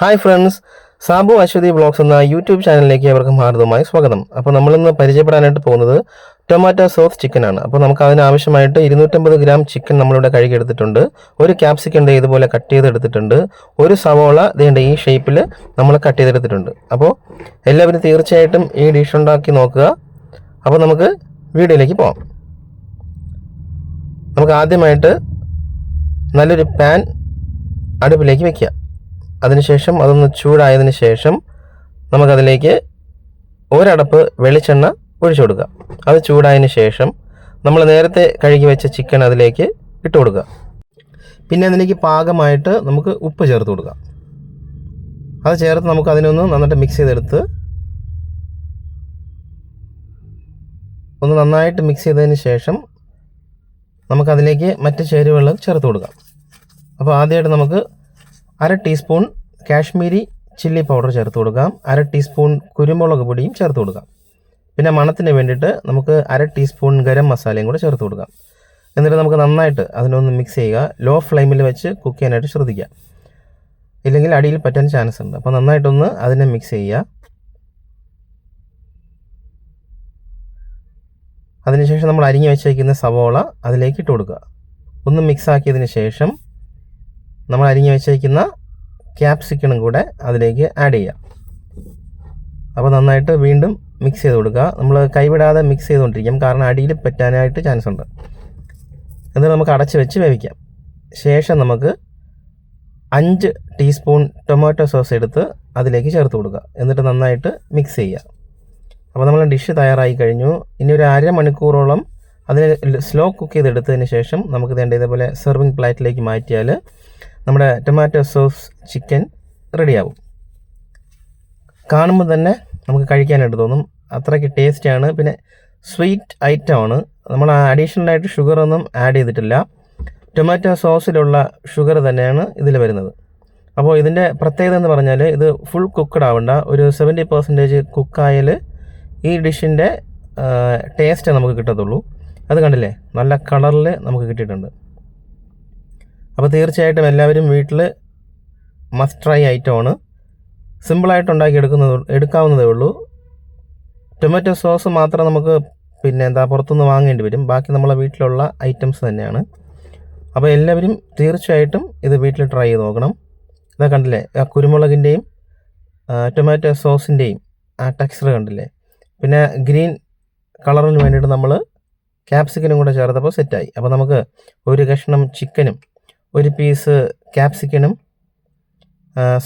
Hi friends Sabu Aswathy blogs എന്ന YouTube ചാനലിലേക്ക് അവർക്ക് ഹാർദവുമായി സ്വാഗതം. അപ്പോൾ നമ്മളിന്ന് പരിചയപ്പെടാനായിട്ട് പോകുന്നത് ടൊമാറ്റോ സോസ് ചിക്കൻ ആണ്. അപ്പോൾ നമുക്ക് അതിനാവശ്യമായിട്ട് ഇരുന്നൂറ്റമ്പത് ഗ്രാം ചിക്കൻ നമ്മളിവിടെ കഴുകിയെടുത്തിട്ടുണ്ട്. ഒരു ക്യാപ്സിക്കന്റെ ഇതുപോലെ കട്ട് ചെയ്തെടുത്തിട്ടുണ്ട്. ഒരു സവോള ഇതേണ്ട ഈ ഷേപ്പിൽ നമ്മൾ കട്ട് ചെയ്തെടുത്തിട്ടുണ്ട്. അപ്പോൾ എല്ലാവരും തീർച്ചയായിട്ടും ഈ ഡിഷ് ഉണ്ടാക്കി നോക്കുക. അപ്പോൾ നമുക്ക് വീഡിയോയിലേക്ക് പോകാം നമുക്ക് ആദ്യമായിട്ട് നല്ലൊരു പാൻ അടുപ്പിലേക്ക് വെക്കുക. അതിനുശേഷം അതൊന്ന് ചൂടായതിന് ശേഷം നമുക്കതിലേക്ക് ഒരടപ്പ് വെളിച്ചെണ്ണ ഒഴിച്ചു കൊടുക്കുക. അത് ചൂടായതിന് ശേഷം നമ്മൾ നേരത്തെ കഴുകി വെച്ച ചിക്കൻ അതിലേക്ക് ഇട്ട് കൊടുക്കുക. പിന്നെ അതിലേക്ക് പാകമായിട്ട് നമുക്ക് ഉപ്പ് ചേർത്ത് കൊടുക്കാം അത് ചേർത്ത് നമുക്ക് അതിനൊന്ന് നന്നായിട്ട് മിക്സ് ചെയ്തെടുത്ത് ഒന്ന് നന്നായിട്ട് മിക്സ് ചെയ്തതിന് ശേഷം നമുക്കതിലേക്ക് മറ്റ് ചേരുവകൾ ചേർത്ത് കൊടുക്കാം. അപ്പോൾ ആദ്യമായിട്ട് നമുക്ക് അര ടീസ്പൂൺ കാശ്മീരി ചില്ലി പൗഡർ ചേർത്ത് കൊടുക്കാം. അര ടീസ്പൂൺ കുരുമുളക് പൊടിയും ചേർത്ത് കൊടുക്കാം. പിന്നെ മണത്തിന് വേണ്ടിയിട്ട് നമുക്ക് അര ടീസ്പൂൺ ഗരം മസാലയും കൂടെ ചേർത്ത് കൊടുക്കാം. എന്നിട്ട് നമുക്ക് നന്നായിട്ട് അതിനൊന്ന് മിക്സ് ചെയ്യുക. ലോ ഫ്ലെയിമിൽ വെച്ച് കുക്ക് ചെയ്യാനായിട്ട് ശ്രദ്ധിക്കുക. ഇല്ലെങ്കിൽ അടിയിൽ പറ്റാൻ ചാൻസ് ഉണ്ട്. അപ്പോൾ നന്നായിട്ടൊന്ന് അതിനെ മിക്സ് ചെയ്യുക. അതിനുശേഷം നമ്മൾ അരിഞ്ഞു വെച്ചേക്കുന്ന സവോള അതിലേക്ക് ഇട്ട് കൊടുക്കുക. ഒന്ന് മിക്സ് ആക്കിയതിന് ശേഷം നമ്മൾ അരിഞ്ഞു വെച്ചേക്കുന്ന ക്യാപ്സിക്കണും കൂടെ അതിലേക്ക് ആഡ് ചെയ്യാം. അപ്പോൾ നന്നായിട്ട് വീണ്ടും മിക്സ് ചെയ്ത് കൊടുക്കുക. നമ്മൾ കൈവിടാതെ മിക്സ് ചെയ്തുകൊണ്ടിരിക്കാം. കാരണം അടിയിൽ പറ്റാനായിട്ട് ചാൻസ് ഉണ്ട്. എന്നിട്ട് നമുക്ക് അടച്ച് വെച്ച് വേവിക്കാം. ശേഷം നമുക്ക് അഞ്ച് ടീസ്പൂൺ ടൊമാറ്റോ സോസ് എടുത്ത് അതിലേക്ക് ചേർത്ത് കൊടുക്കുക. എന്നിട്ട് നന്നായിട്ട് മിക്സ് ചെയ്യുക. അപ്പോൾ നമ്മൾ ഡിഷ് തയ്യാറായി കഴിഞ്ഞു. ഇനി ഒരു അരമണിക്കൂറോളം അതിന് സ്ലോ കുക്ക് ചെയ്തെടുത്തതിന് ശേഷം നമുക്ക് വേണ്ട ഇതേപോലെ സെർവിങ് പ്ലേറ്റിലേക്ക് മാറ്റിയാൽ നമ്മുടെ ടൊമാറ്റോ സോസ് ചിക്കൻ റെഡിയാവും കാണുമ്പോൾ തന്നെ നമുക്ക് കഴിക്കാനായിട്ട് തോന്നും. അത്രയ്ക്ക് ടേസ്റ്റാണ് പിന്നെ സ്വീറ്റ് ഐറ്റമാണ് നമ്മൾ അഡീഷണലായിട്ട് ഷുഗർ ഒന്നും ആഡ് ചെയ്തിട്ടില്ല. ടൊമാറ്റോ സോസിലുള്ള ഷുഗർ തന്നെയാണ് ഇതിൽ വരുന്നത്. അപ്പോൾ ഇതിന്റെ പ്രത്യേകത എന്ന് പറഞ്ഞാൽ ഇത് ഫുൾ കുക്കഡ് ആവണ്ട. ഒരു സെവന്റി പെർസെന്റേജ് കുക്കായാൽ ഈ ഡിഷിന്റെ ടേസ്റ്റ് നമുക്ക് കിട്ടത്തുള്ളൂ. അത് കണ്ടില്ലേ? നല്ല കളറിൽ നമുക്ക് കിട്ടിയിട്ടുണ്ട്. അപ്പോൾ തീർച്ചയായിട്ടും എല്ലാവരും വീട്ടിൽ മസ്റ്റ് ട്രൈ ഐറ്റമാണ് സിമ്പിളായിട്ട് ഉണ്ടാക്കി എടുക്കുന്നത് എടുക്കാവുന്നതേ ഉള്ളൂ. ടൊമാറ്റോ സോസ് മാത്രം നമുക്ക് പിന്നെ എന്താ പുറത്തുനിന്ന് വാങ്ങേണ്ടി വരും. ബാക്കി നമ്മളെ വീട്ടിലുള്ള ഐറ്റംസ് തന്നെയാണ്. അപ്പോൾ എല്ലാവരും തീർച്ചയായിട്ടും ഇത് വീട്ടിൽ ട്രൈ ചെയ്ത് നോക്കണം. ഇതാ കണ്ടില്ലേ? ആ കുരുമുളകിന്റെയും ടൊമാറ്റോ സോസിന്റെയും ആ ടെക്സ്ചർ കണ്ടില്ലേ? പിന്നെ ഗ്രീൻ കളറിന് വേണ്ടിയിട്ട് നമ്മൾ ക്യാപ്സിക്കനും കൂടെ ചേർത്തപ്പോൾ സെറ്റായി അപ്പോൾ നമുക്ക് ഒരു കഷ്ണം ചിക്കനും ഒരു പീസ് ക്യാപ്സിക്കനും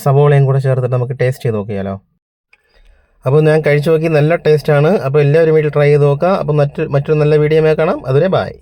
സവോളയും കൂടെ ചേർത്തിട്ട് നമുക്ക് ടേസ്റ്റ് ചെയ്ത് നോക്കിയാലോ. അപ്പോൾ ഞാൻ കഴിച്ചു നോക്കി നല്ല ടേസ്റ്റാണ് അപ്പോൾ എല്ലാവരും വീട്ടിൽ ട്രൈ ചെയ്ത് നോക്കുക. അപ്പോൾ മറ്റു മറ്റൊരു നല്ല വീഡിയോ കാണാം. അതുവരെ ബായ്